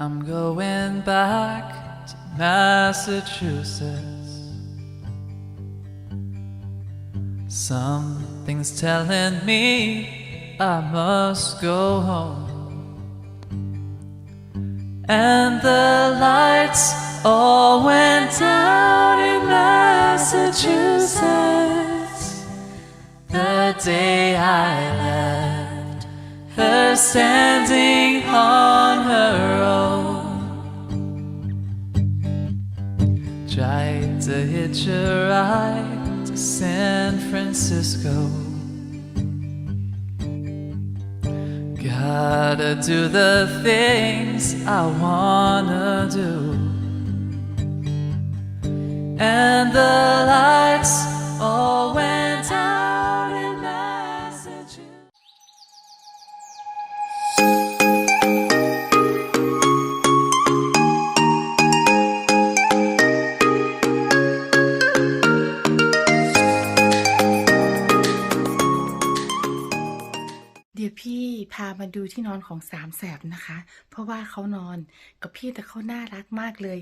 I'm going back to Massachusetts. Something's telling me I must go home. And the lights all went out in Massachusetts the day I left her standing on her own. Tried to hitch a ride to San Francisco. Gotta do the things I wanna do. And the lights all went out เดี๋ยวพี่พามาดูที่นอนของสามแสบนะคะ เพราะว่าเขานอนกับพี่แต่เขาน่ารักมากเลย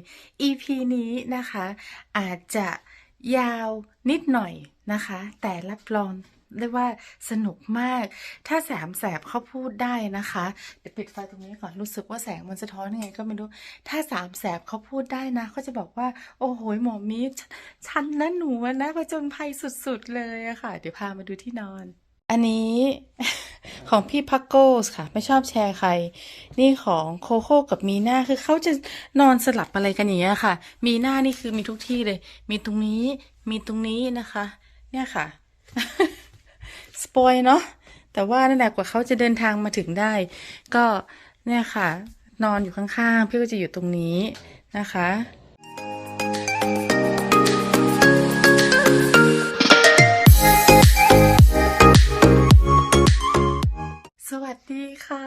EP นี้นะคะ อาจจะยาวนิดหน่อยนะคะ แต่รับรองได้ว่าสนุกมาก ถ้าแสามแสบเขาพูดได้นะคะ เดี๋ยวปิดไฟตรงนี้ก่อน รู้สึกว่าแสงมันสะท้อนยังไงก็ไม่รู้ ถ้าสามแสบเขาพูดได้นะเขาจะบอกว่า โอ้โหหมอมีฉนฉันนะหนูอะนะจญภัยสุดๆเลยอะค่ะ เดี๋ยวพามาดูที่นอน อันนี้ ของพี่พักโกสค่ะ ไม่ชอบแชร์ใคร นี่ของโคโค่กับมีนาคือเขาจะนอนสลับอะไรกันอย่างเงี้ยค่ะ มีนานี่คือมีทุกที่เลย มีตรงนี้ มีตรงนี้นะคะ เนี่ยค่ะ สปอยเนาะแต่ว่านั่นแหละกว่าเขาจะเดินทางมาถึงได้ ก็เนี่ยค่ะ นอนอยู่ข้างๆ พี่ก็จะอยู่ตรงนี้นะคะ สวัสดีค่ะ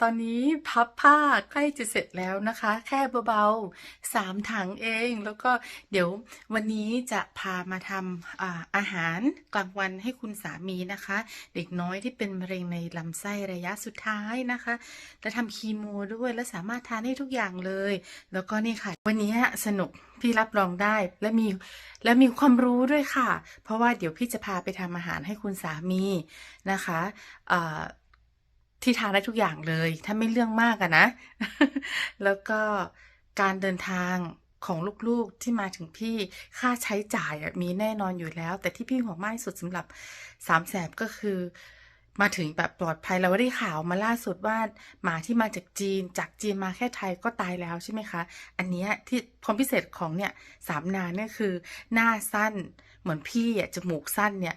ตอนนี้พับผ้าใกล้จะเสร็จแล้วนะคะ แค่เบาๆสามถังเองแล้วก็เดี๋ยววันนี้จะพามาทำอาอาหารกลางวันให้คุณสามีนะคะ เด็กน้อยที่เป็นมะเร็งในลำไส้ระยะสุดท้ายนะคะ และทำคีโมด้วยและสามารถทานได้ทุกอย่างเลย แล้วก็นี่ค่ะ วันนี้สนุกพี่รับรองได้และมีและมีความรู้ด้วยค่ะ เพราะว่าเดี๋ยวพี่จะพาไปทำอาหารให้คุณสามีนะคะอ่า ที่ทานได้ทุกอย่างเลย ถ้าไม่เรื่องมากอะนะ แล้วก็การเดินทางของลูกๆที่มาถึงพี่ค่าใช้จ่ายมีแน่นอนอยู่แล้ว แต่ที่พี่ห่วงมากที่สุดสำหรับสามแสบก็คือ มาถึงแบบปลอดภัยเราได้ข่าวมาล่าสุดว่าหมาที่มาจากจีน จากจีนมาแค่ไทยก็ตายแล้วใช่ไหมคะ อันนี้ที่ความพิเศษของเนี่ยสามนานเนี่ยคือ หน้าสั้นเหมือนพี่อะจมูกสั้นเนี่ย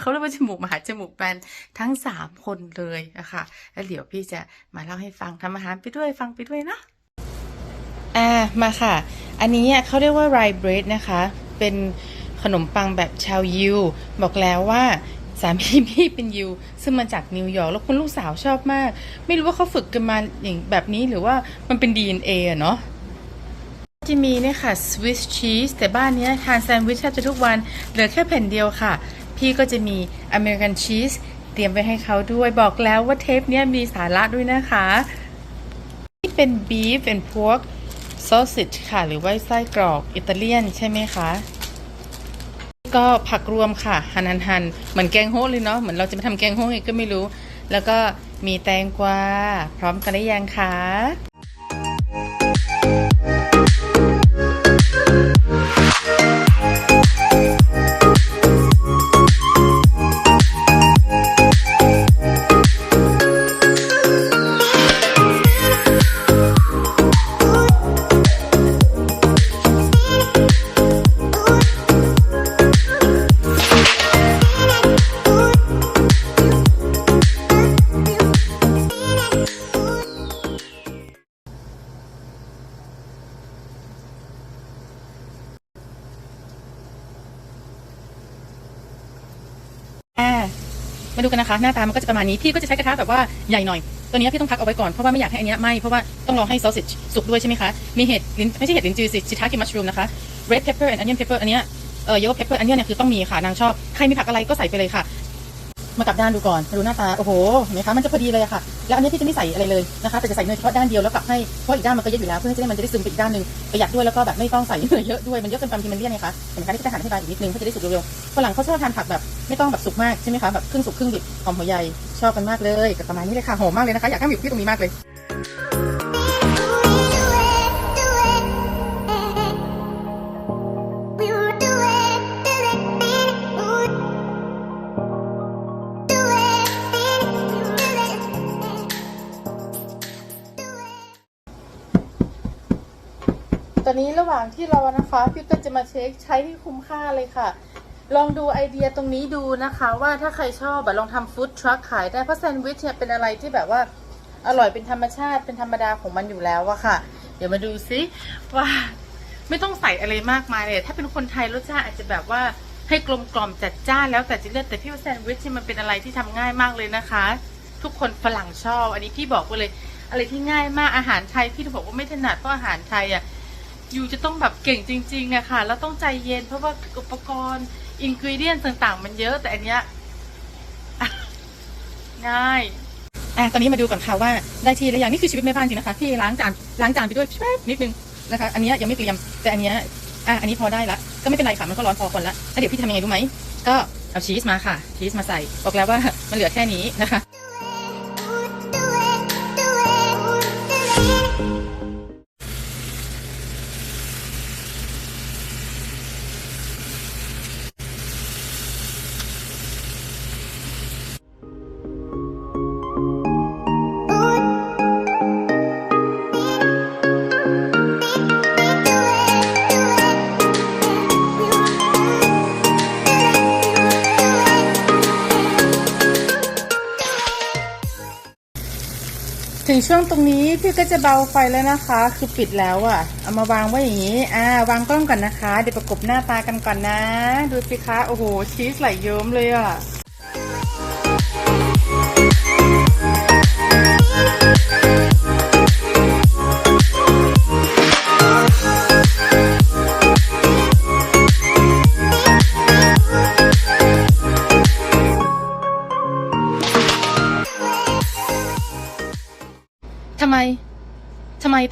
เขาเรียกว่าจมูกมหาจมูกแบนทั้งสามคนเลยอะคะแล้วเดี๋ยวพี่จะมาเล่าให้ฟังทำอาหารไปด้วยฟังไปด้วยเนาะอ่ามาค่ะ อันนี้เขาเรียกว่าไรเบรดนะคะ เป็นขนมปังแบบชาวยิว บอกแล้วว่าสามีพี่เป็นยิว ซึ่งมาจากนิวยอร์กแล้วคุณลูกสาวชอบมาก ไม่รู้ว่าเขาฝึกกันมาอย่างแบบนี้หรือว่ามันเป็น DNA อะเนาะจะมีเนี่ยค่ะสวิสชีสแต่บ้านเนี้ยทานแซนด์วิชแทบจะทุกวันเหลือแค่แผ่นเดียวค่ะ พี่ก็จะมีอเมริกันชีสเตรียมไว้ให้เขาด้วยบอกแล้วว่าเทปนี้มีสาระด้วยนะคะนี่เป็น beef and pork sausage ค่ะ หรือว่าไส้กรอกอิตาเลียนใช่ไหมคะก็ผักรวมค่ะหันหันหันเหมือนแกงโฮเลยเนาะเหมือนเราจะมาทำแกงโฮะไงก็ไม่รู้ แล้วก็มีแตงกวาพร้อมกันได้ยังคะ นะคะ หน้าตามันก็จะประมาณนี้พี่ก็จะใช้กระทะแบบว่าใหญ่หน่อยตัวนี้พี่ต้องพักเอาไว้ก่อนเพราะว่าไม่อยากให้อันนี้ไหม้เพราะว่าต้องรอให้ซอสสุกด้วยใช่ไหมคะมีเห็ดลิ้นไม่ใช่เห็ดลิ้นจือสิชิทากิมัชรูมนะคะ red pepper and onion pepper อันเนี้ยเอ่อ yellow pepper อันเนี้เนี่ยคือต้องมีค่ะนางชอบใครมีผักอะไรก็ใส่ไปเลยค่ะ มากลับด้านดูก่อนมาดูหน้าตาโอ้โหเห็นไหมคะมันจะพอดีเลยอะค่ะ แล้วอันนี้พี่จะไม่ใส่อะไรเลยนะคะแต่จะใส่เนยเฉพาะด้านเดียวแล้วกลับให้เพราะอีกด้านมันก็เยอะอยู่แล้วเพื่อให้มันจะได้ซึมไปอีกด้านหนึ่งประหยัดด้วยแล้วก็แบบไม่ต้องใส่เนยเยอะด้วยมันเยอะเกินไปบางทีมันเลี่ยนไงคะเห็นไหมคะที่จะหั่นให้บางอีกนิดนึงเพื่อจะได้สุกเร็วๆฝรั่งเขาชอบทานผักแบบไม่ต้องแบบสุกมากใช่ไหมคะแบบครึ่งสุกครึ่งดิบหอมหัวใหญ่ชอบกันมากเลยกับประมาณนี้เลยค่ะหอมมากเลยนะคะอยากให้อยู่ที่ตรงนี้มากเลย อนนี้ระหว่างที่รอนะคะพี่ก็จะมาเช็คใช้ที่คุ้มค่าเลยค่ะ ลองดูไอเดียตรงนี้ดูนะคะ ว่าถ้าใครชอบแบบลองทำฟู้ดทรัคขายได้เพราะแซนด์วิชเนี่ยเป็นอะไรที่แบบว่าอร่อยเป็นธรรมชาติเป็นธรรมดาของมันอยู่แล้วอะค่ะ เดี๋ยวมาดูซิว่าไม่ต้องใส่อะไรมากมายเลย ถ้าเป็นคนไทยรสชาติอาจจะแบบว่าให้กลมกล่อมจัดจ้านแล้วแต่จะเลือกแต่พี่ว่าแซนด์วิชเนี่ยมันเป็นอะไรที่ทำง่ายมากเลยนะคะ ทุกคนฝรั่งชอบ อันนี้พี่บอกไปเลย อะไรที่ง่ายมากอาหารไทยพี่ถึงบอกว่าไม่ถนัดเพราะอาหารไทยอะ อยู่จะต้องแบบเก่งจริงๆอะค่ะ แล้วต้องใจเย็นเพราะว่าอุปกรณ์อินกรีเดียนต่างๆ มันเยอะแต่อันเนี้ยง่ายอะตอนนี้มาดูก่อนค่ะว่าได้ที่แล้วอย่างนี่คือชีวิตแม่บ้านจริงนะคะที่ล้างจานล้างจานไปด้วยแป๊บนิดนึงนะคะ อันนี้ยังไม่เกรียมแต่อันเนี้ยอะอันนี้พอได้ละก็ไม่เป็นไรค่ะมันก็ร้อนพอคนละแล้วเดี๋ยวพี่ทำยังไงรู้ไหมก็เอาชีสมาค่ะชีสมาใส่บอกแล้วว่ามันเหลือแค่นี้นะคะ ถึงช่วงตรงนี้พี่ก็จะเบาไฟแล้วนะคะ คือปิดแล้วอะ่ะ เอามาวางไว้อย่างนี้ อ่าวางกล้องก่อนนะคะ เดี๋ยวประกบหน้าตากันก่อนนะ ดูสิคะ โอ้โห ชีสไหลเยิ้มเลยอะ่ะ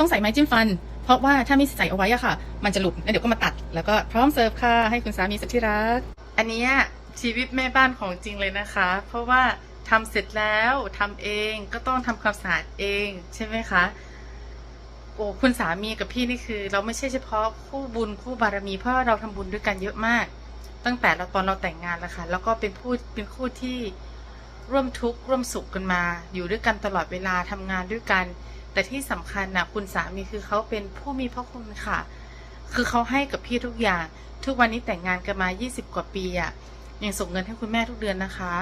ต้องใส่ไม้จิ้มฟัน เพราะว่าถ้าไม่ใส่เอาไว้อะค่ะ มันจะหลุดแล้วเดี๋ยวก็มาตัด แล้วก็พร้อมเสิร์ฟค่ะให้คุณสามีสุดที่รัก อันนี้ชีวิตแม่บ้านของจริงเลยนะคะ เพราะว่าทำเสร็จแล้วทำเองก็ต้องทำความสะอาดเองใช่ไหมคะโอ้คุณสามีกับพี่นี่คือ เราไม่ใช่เฉพาะคู่บุญคู่บารมีเพราะเราทำบุญด้วยกันเยอะมาก ตั้งแต่เราตอนเราแต่งงานแล้วค่ะแล้วก็เป็นผู้เป็นคู่ที่ร่วมทุกข์ร่วมสุขกันมา อยู่ด้วยกันตลอดเวลาทำงานด้วยกัน แต่ที่สำคัญนะคุณสามีคือเขาเป็นผู้มีพระคุณค่ะ คือเขาให้กับพี่ทุกอย่าง ทุกวันนี้แต่งงานกันมา 20 กว่าปีอะยังส่งเงินให้คุณแม่ทุกเดือนนะคะ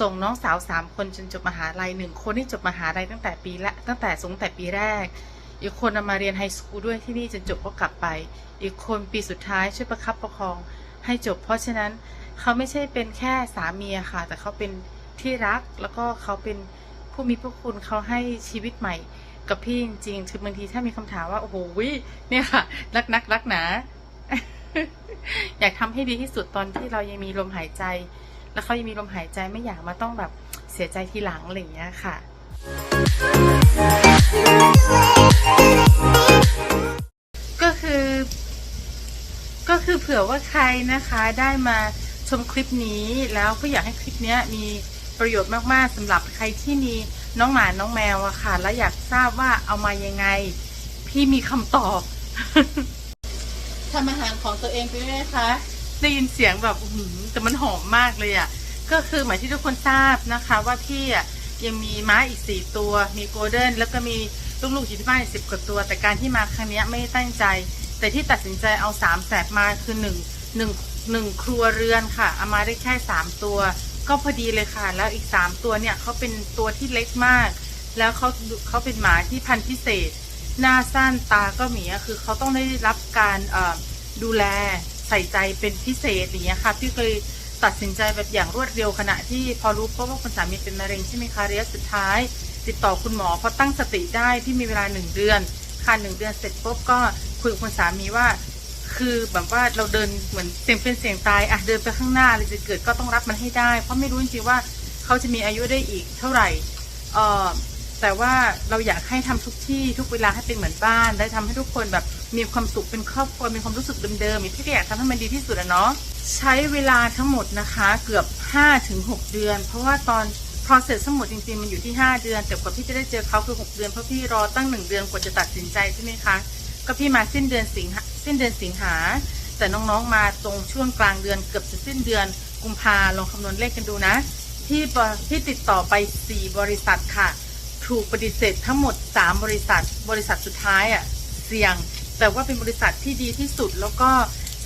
ส่งน้องสาวสามคนจนจบมหาลัยหนึ่งคนที่จบมหาลัยตั้งแต่ปีละตั้งแต่สงแต่ปีแรก อีกคนมาเรียนไฮสคูลด้วยที่นี่จนจบก็กลับไป อีกคนปีสุดท้ายช่วยประคับประคองให้จบ เพราะฉะนั้นเขาไม่ใช่เป็นแค่สามีอะค่ะ แต่เขาเป็นที่รักแล้วก็เขาเป็นผู้มีพระคุณเขาให้ชีวิตใหม่ กับพี่จริงๆคือบางทีถ้ามีคำถามว่าโอ้โหวิเนี่ยค่ะ รักนักรักหนา อยากทำให้ดีที่สุดตอนที่เรายังมีลมหายใจ แล้วเขายังมีลมหายใจไม่อยากมาต้องแบบเสียใจทีหลังอะไรอย่างเงี้ยค่ะก็คือ ก็คือเผื่อว่าใครนะคะได้มาชมคลิปนี้แล้วก็อยากให้คลิปเนี้ยมีประโยชน์มากๆสำหรับใครที่มี น้องหมาน้องแมวอะค่ะ และอยากทราบว่าเอามายังไง พี่มีคำตอบ ทำอาหารของตัวเองไปไหมคะ ได้ยินเสียงแบบอื้อหือแต่มันหอมมากเลยอะก็คือหมายที่ทุกคนทราบนะคะ ว่าพี่อะยังมีม้าอีกสี่ตัว มีโกลเด้นแล้วก็มีลูกๆอยู่ที่บ้านอีกสิบกว่าตัว แต่การที่มาครั้งเนี้ยไม่ได้ตั้งใจ แต่ที่ตัดสินใจเอาสามแสบมาคือหนึ่งหนึ่งหนึ่งครัวเรือนค่ะเอามาได้แค่สามตัว ก็พอดีเลยค่ะ แล้วอีกสามตัวเนี่ยเขาเป็นตัวที่เล็กมาก แล้วเขาเขาเป็นหมาที่พันธุ์พิเศษ หน้าสั้นตาก็หมีคือเขาต้องได้รับการเอ่อดูแลใส่ใจเป็นพิเศษอย่างเงี้ยค่ะพี่เคยตัดสินใจแบบอย่างรวดเร็วขณะที่พอรู้เพราะว่าคุณสามีเป็นมะเร็งใช่ไหมคะระยะสุดท้าย ติดต่อคุณหมอพอตั้งสติได้ที่มีเวลาหนึ่งเดือนค่ะหนึ่งเดือนเสร็จปุ๊บก็คุยกับคุณสามีว่า คือแบบว่าเราเดินเหมือนเสี่ยงเป็นเสี่ยงตายอะเดินไปข้างหน้าอะไรจะเกิดก็ต้องรับมันให้ได้ เพราะไม่รู้จริงๆว่าเขาจะมีอายุได้อีกเท่าไหร่เออแต่ว่าเราอยากให้ทำทุกที่ทุกเวลาให้เป็นเหมือนบ้าน ได้ทำให้ทุกคนแบบมีความสุขเป็นครอบครัวมีความรู้สึกเดิมๆพี่ก็อยากทำให้มันดีที่สุดอะเนาะใช้เวลาทั้งหมดนะคะเกือบ5ถึง6เดือน เพราะว่าตอน process ทั้งหมดจริงๆมันอยู่ที่ 5 เดือน แต่กว่าพี่จะได้เจอเขาคือ 6 เดือนเพราะพี่รอตั้ง 1 เดือนกว่าจะตัดสินใจใช่ไหมคะก็พี่มาสิ้นเดือนสิงหา สิ้นเดือนสิงหา แต่น้องๆมาตรงช่วงกลางเดือนเกือบจะสิ้นเดือนกุมภาลองคำนวณเลขกันดูนะ ที่ที่ติดต่อไป 4 บริษัทค่ะ ถูกปฏิเสธทั้งหมด 3 บริษัท บริษัทสุดท้ายอะเสี่ยง แต่ว่าเป็นบริษัทที่ดีที่สุดแล้วก็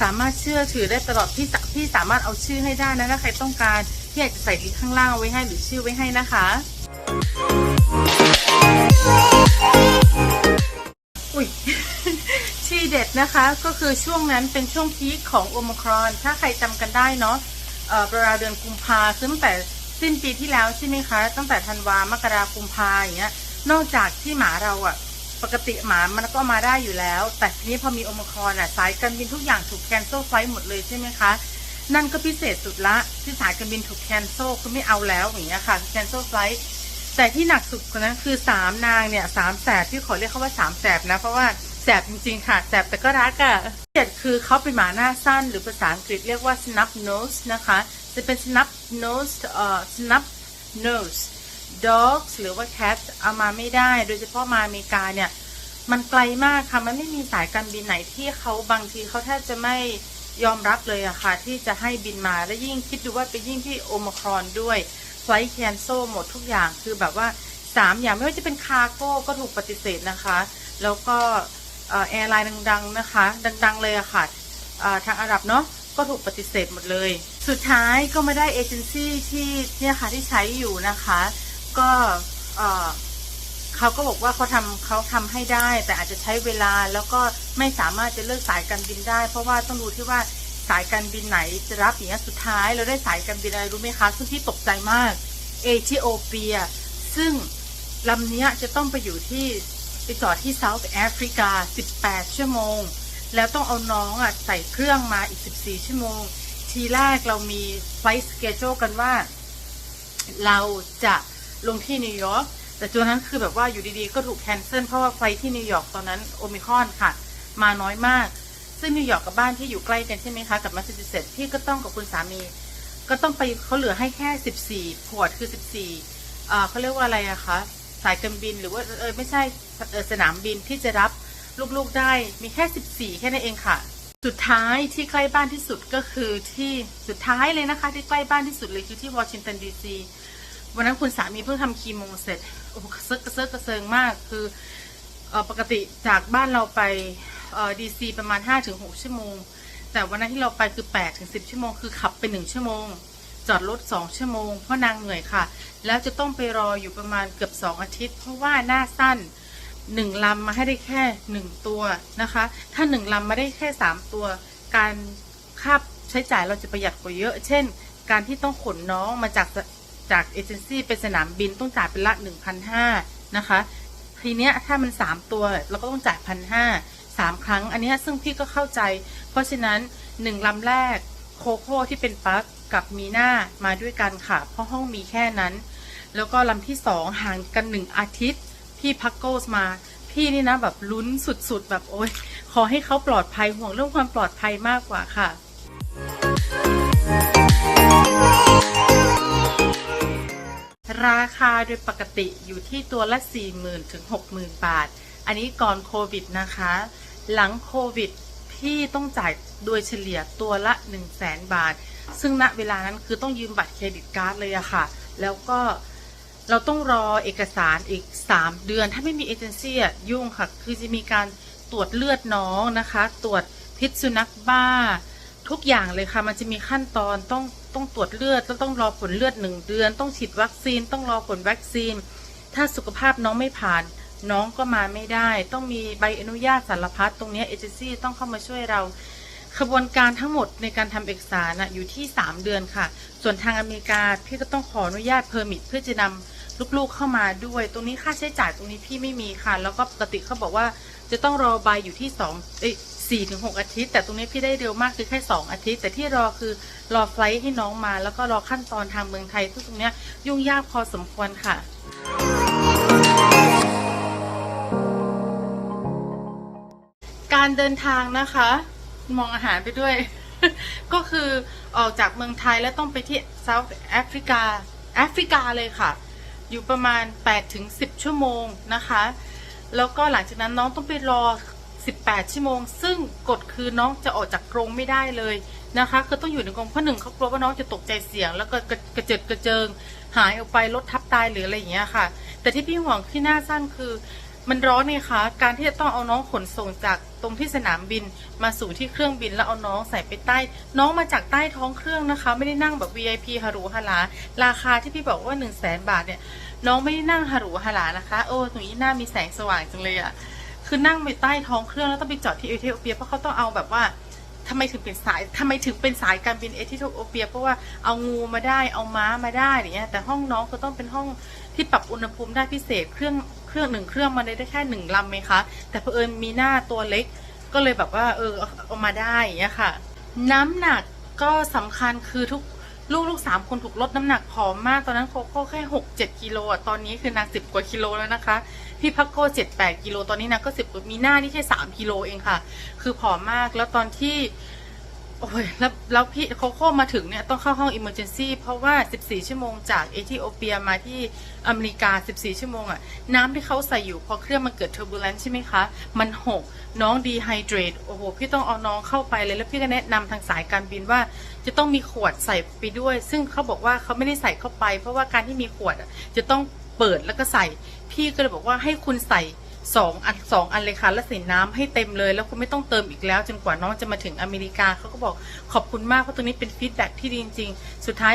สามารถเชื่อถือได้ตลอดพี่สะพี่สามารถเอาชื่อให้ได้นะถ้าใครต้องการพี่อยาจจะใส่ลิงก์ข้างล่างเอาไว้ให้หรือชื่อไว้ให้นะคะ นะคะ ก็คือช่วงนั้นเป็นช่วงพีคของโอมครอน ถ้าใครจำกันได้เนาะเอ่อประมาณเดือนกุมภาตั้งแต่สิ้นปีที่แล้วใช่ไหมคะ ตั้งแต่ธันวามกรากุมภาอย่างเงี้ย นอกจากที่หมาเราอะปกติหมามันก็มาได้อยู่แล้ว แต่ทีนี้พอมีโอมครอนอะสายการบินทุกอย่างถูกแคนเซิลไฟล์หมดเลยใช่ไหมคะ นั่นก็พิเศษสุดละที่สายการบินถูกแคนเซิลคือไม่เอาแล้วอย่างเงี้ยค่ะแคนเซิลไฟล์แต่ที่หนักสุดกว่านั้นคือสามนางเนี่ยสามแสบที่ขอเรียกเขาว่าสามแสบนะเพราะว่า สบจริงๆค่ะ แสบแต่ก็รักอะ่ะเจ็ดคือเขาเป็นหมาหน้าสั้น หรือภาษาอังกฤษเรียกว่า snub nose นะคะ จะเป็น snub nose เอ่อ snub nose dogs หรือว่า cat เอามาไม่ได้ โดยเฉพาะมาอเมริกาเนี่ย มันไกลมากค่ะ มันไม่มีสายการบินไหนที่เขาบางทีเขาแทบจะไม่ยอมรับเลยอะค่ะ ที่จะให้บินมา และยิ่งคิดดูว่าไปยิ่งที่โอมครอนด้วยไฟล์แคนโซหมดทุกอย่างคือแบบว่าสามอย่างไม่ว่าจะเป็นคาร์โก้ก็ถูกปฏิเสธนะคะ แล้วก็ แอร์ไลน์ดังๆนะคะ ดังๆเลยอะค่ะเอ่อทางอาหรับเนาะก็ถูกปฏิเสธหมดเลย สุดท้ายก็มาได้เอเจนซี่ที่เนี่ยค่ะที่ใช้อยู่นะคะ ก็เขาก็บอกว่าเขาทำเขาทำให้ได้ แต่อาจจะใช้เวลาแล้วก็ไม่สามารถจะเลือกสายการบินได้ เพราะว่าต้องดูที่ว่าสายการบินไหนจะรับอย่างเงี้ยสุดท้าย เราได้สายการบินอะไรรู้ไหมคะซึ่งที่ตกใจมากเอธิโอเปีย ซึ่งลำเนี้ยจะต้องไปอยู่ที่ ไปจอดที่เซาท์แอฟริกา 18 ชั่วโมง แล้วต้องเอาน้องอะใส่เครื่องมาอีก 14 ชั่วโมง ทีแรกเรามีไฟสเกจกันว่า เราจะลงที่นิวยอร์กแต่จนนั้นคือแบบว่าอยู่ดีๆ ก็ถูกแคนเซิลเพราะว่าไฟที่นิวยอร์กตอนนั้นโอมิคอนค่ะ มาน้อยมาก ซึ่งนิวยอร์กกับบ้านที่อยู่ใกล้กันใช่ไหมคะ กับแมสซาชูเซตส์พี่ก็ต้องกับคุณสามี ก็ต้องไปเขาเหลือให้แค่ 14พอร์ตคือ 14 อ่าเขาเรียกว่าอะไรอะคะ สายการบินหรือว่าเออไม่ใช่ สนามบินที่จะรับลูกๆได้มีแค่ 14 แค่นั้นเองค่ะ สุดท้ายที่ใกล้บ้านที่สุดก็คือที่สุดท้ายเลยนะคะ ที่ใกล้บ้านที่สุดเลยคือที่วอชิงตันดีซีวันนั้นคุณสามีเพิ่งทำคีโมเสร็จโอ้กระเซิกกระเซิกกระเซิงมากคือเออปกติจากบ้านเราไปดีซีประมาณ 5-6 ชั่วโมง แต่วันนั้นที่เราไปคือ 8-10 ชั่วโมง คือขับไป 1 ชั่วโมง จอดรถ 2 ชั่วโมง เพราะนางเหนื่อยค่ะ แล้วจะต้องไปรออยู่ประมาณเกือบ 2 อาทิตย์ เพราะว่าหน้าสั้น 1ลำมาให้ได้แค่1ตัวนะคะ ถ้า1ลำมาได้แค่3ตัว การค่าใช้จ่ายเราจะประหยัดกว่าเยอะ เช่น การที่ต้องขนน้องมาจากจากเอเจนซี่ไปสนามบินต้องจ่ายเป็นละ1,500นห้านะคะ ทีเนี้ยถ้ามัน3ตัวเราก็ต้องจ่ายพันห้าสามครั้ง อันนี้ซึ่งพี่ก็เข้าใจ เพราะฉะนั้น1ลำแรกโคโค่ที่เป็นปักกับมีหน้ามาด้วยกันค่ะ เพราะห้องมีแค่นั้น แล้วก็ลำที่2ห่างกัน1อาทิตย์ พี่พักโกสมา พี่นี่นะแบบลุ้นสุดๆ แบบโอ๊ยขอให้เขาปลอดภัยห่วงเรื่องความปลอดภัยมากกว่าค่ะ ราคาโดยปกติอยู่ที่ตัวละ 40,000ถึง60,000 บาท อันนี้ก่อนโควิดนะคะ หลังโควิดพี่ต้องจ่ายโดยเฉลี่ยตัวละ 100,000บาท ซึ่งณเวลานั้นคือต้องยืมบัตรเครดิตการ์ดเลยอะค่ะ แล้วก็ เราต้องรอเอกสารอีก 3 เดือน ถ้าไม่มีเอเจนซี่ยุ่งค่ะ คือจะมีการตรวจเลือดน้องนะคะ ตรวจพิษสุนัขบ้า ทุกอย่างเลยค่ะ มันจะมีขั้นตอนต้องต้องตรวจเลือดแล้วต้องรอผลเลือดหนึ่งเดือน ต้องฉีดวัคซีน ต้องรอผลวัคซีน ถ้าสุขภาพน้องไม่ผ่าน น้องก็มาไม่ได้ ต้องมีใบอนุญาตสารพัดตรงนี้เอเจนซี่ต้องเข้ามาช่วยเราขบวนการทั้งหมดในการทำเอกสารนะอยู่ที่ 3 เดือนค่ะ ส่วนทางอเมริกาพี่ก็ต้องขออนุญาตเพอร์มิทเพื่อจะนำ ลูกๆเข้ามาด้วย ตรงนี้ค่าใช้จ่ายตรงนี้พี่ไม่มีค่ะ แล้วก็ปกติเขาบอกว่าจะต้องรอใบอยู่ที่2เอ้ยสี่ถึงหกอาทิตย์ แต่ตรงนี้พี่ได้เร็วมากคือแค่2องอาทิตย์ แต่ที่รอคือรอไฟล์ให้น้องมา แล้วก็รอขั้นตอนทางเมืองไทยซึ่งตรงเนี้ยยุ่งยากพอสมควรค่ะการเดินทางนะคะ มองอาหารไปด้วย ก็คือออกจากเมืองไทยแล้วต้องไปที่เซาท์แอฟริกาแอฟริกาเลยค่ะ อยู่ประมาณ8ถึง10ชั่วโมงนะคะ แล้วก็หลังจากนั้นน้องต้องไปรอ 18 ชั่วโมง ซึ่งกฎคือน้องจะออกจากกรงไม่ได้เลยนะคะคือต้องอยู่ในกรงเพราะหนึ่งเขากลัวว่าน้องจะตกใจเสียง แล้วก็กระเจิดกระเจิง หายออกไปรถทับตายหรืออะไรอย่างเงี้ยค่ะ แต่ที่พี่ห่วงที่น่าสั้นคือ มันร้อนเนี่ยคะ การที่จะต้องเอาน้องขนส่งจากตรงที่สนามบินมาสู่ที่เครื่องบินแล้วเอาน้องใส่ไปใต้ น้องมาจากใต้ท้องเครื่องนะคะ ไม่ได้นั่งแบบ VIP ฮารูฮาลาราคาที่พี่บอกว่า1นึ่งแสนบาทเนี่ยน้องไม่ได้นั่งฮารูฮาลานะคะโอ้ตรงนี้หน้ามีแสงสว่างจังเลยอะคือนั่งไปใต้ท้องเครื่องแล้วต้องไปจอดที่เอธิโอเปียเพราะเขาต้องเอาแบบว่าทำไมถึงเป็นสายทำไมถึงเป็นสายการบินเอธิโอเปีย เพราะว่าเอางูมาได้เอาม้ามาได้อย่างเงี้ยแต่ห้องน้องก็ต้องเป็นห้อง ที่ปรับอุณหภูมิได้พิเศษเครื่องเครื่องหนึ่งเครื่องมันได้แค่หนึ่งลำไหมคะแต่เผอิญมีหน้าตัวเล็ก ก็เลยแบบว่าเออเอามาได้อย่างเงี้ยค่ะ น้ำหนักก็สำคัญคือทุกลูกลูกสามคนถูกลดน้ำหนักผอมมาก ตอนนั้นโคโค่แค่หกเจ็ดกิโลอะตอนนี้คือนางสิบกว่ากิโลแล้วนะคะ พี่พักโก้เจ็ดแปดกิโลตอนนี้นางก็สิบมีหน้านี่แค่สามกิโลเองค่ะ คือผอมมากแล้วตอนที่ โอ้ยแล้วแล้วพี่โคโค่มาถึงเนี่ยต้องเข้าห้องอิมเมอร์เจนซีเพราะว่า 14 ชั่วโมงจากเอธิโอเปียมาที่อเมริกา 14 ชั่วโมงอะน้ำที่เขาใส่อยู่พอเครื่องมันเกิดเทอร์บูเลนซ์ใช่ไหมคะ มันหก น้องดีไฮเดรตโอ้โห พี่ต้องเอาน้องเข้าไปเลย แล้วพี่ก็แนะนำทางสายการบินว่า จะต้องมีขวดใส่ไปด้วย ซึ่งเขาบอกว่าเขาไม่ได้ใส่เข้าไป เพราะว่าการที่มีขวดอะจะต้องเปิดแล้วก็ใส่ พี่ก็เลยบอกว่าให้คุณใส่ สองอันสองอันเลยค่ะแล้วใส่น้ำให้เต็มเลย แล้วคุณไม่ต้องเติมอีกแล้ว จนกว่าน้องจะมาถึงอเมริกาเขาก็บอกขอบคุณมากเพราะตรงนี้เป็นฟีดแบ็กที่ดีจริงๆ สุดท้าย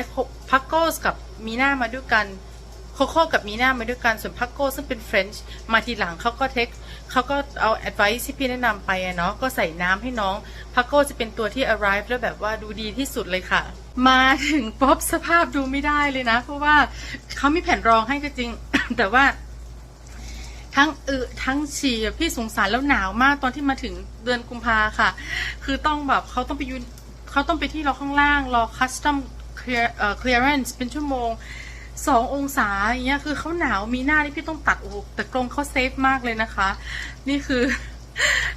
พักโกสกับมีน่ามาด้วยกันโคโค่กับมีน่ามาด้วยกันส่วนพักโกซึ่งเป็นเฟรนช์มาทีหลังเขาก็เทคเขาก็เอา advice ที่พี่แนะนำไปอะเนาะก็ใส่น้ำให้น้องพักโกจะเป็นตัวที่ arrive แล้วแบบว่าดูดีที่สุดเลยค่ะ มาถึงป๊อบสภาพดูไม่ได้เลยนะ เพราะว่าเขามีแผ่นรองให้ก็จริง แต่ว่า ทั้งอึทั้งฉี่พี่สงสารแล้วหนาวมากตอนที่มาถึงเดือนกุมภาค่ะ คือต้องแบบเขาต้องไปยืนเขาต้องไปที่รอข้างล่าง รอ custom clear เอ่อ clearance เป็นชั่วโมงสององศาอย่างเงี้ยคือเขาหนาวมีหน้าที่พี่ต้องตัดโอ้แต่กรงเขาเซฟมากเลยนะคะ นี่คือ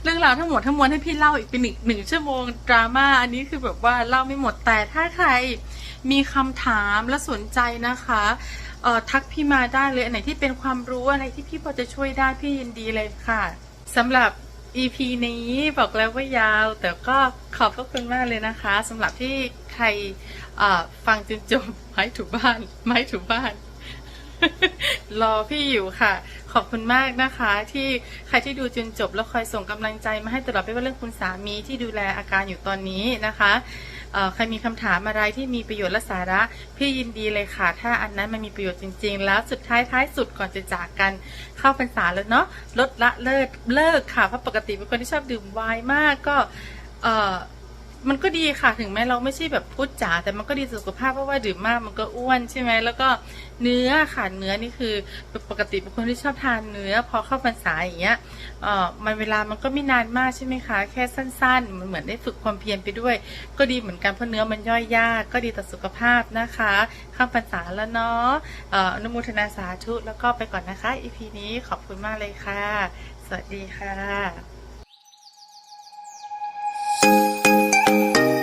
เรื่องราวทั้งหมดทั้งมวลให้พี่เล่าอีกเป็นอีกหนึ่งชั่วโมงดราม่าอันนี้คือแบบว่าเล่าไม่หมดแต่ถ้าใครมีคำถามและสนใจนะคะ ทักพี่มาได้เลยอันไหนที่เป็นความรู้อะไรที่พี่พอจะช่วยได้พี่ยินดีเลยค่ะสำหรับ EP นี้บอกแล้วว่ายาว แต่ก็ขอบพระคุณมากเลยนะคะสำหรับที่ใครฟังจนจบไม้ถูบ้าน ไม้ถูบ้าน รอพี่อยู่ค่ะ ขอบคุณมากนะคะ ที่ใครที่ดูจนจบแล้วคอยส่งกำลังใจมาให้ตลอดไม่ว่าเรื่องคุณสามีที่ดูแลอาการอยู่ตอนนี้นะคะ ใครมีคำถามอะไรที่มีประโยชน์และสาระ พี่ยินดีเลยค่ะ ถ้าอันนั้นมันมีประโยชน์จริง ๆ แล้วสุดท้ายท้ายสุดก่อนจะจากกันเข้าพรรษาแล้วเนาะลดละเลิกเลิกค่ะเพราะปกติเป็นคนที่ชอบดื่มไวน์มากก็เออ มันก็ดีค่ะถึงแม้เราไม่ใช่แบบพูดจ๋าแต่มันก็ดีต่อสุขภาพเพราะว่าดื่มมากมันก็อ้วนใช่ไหมแล้วก็เนื้อค่ะเนื้อนี่คือปกติเป็นคนที่ชอบทานเนื้อ พอเข้าพรรษาอย่างเงี้ยเอ่อมันเวลามันก็ไม่นานมากใช่ไหมคะ แค่สั้นๆ มันเหมือนได้ฝึกความเพียรไปด้วย ก็ดีเหมือนกันเพราะเนื้อมันย่อยยาก ก็ดีต่อสุขภาพนะคะเข้าพรรษาแล้วเนาะเอ่ออนุโมทนาสาธุแล้วก็ไปก่อนนะคะอีพีนี้ขอบคุณมากเลยค่ะ สวัสดีค่ะ Thank you.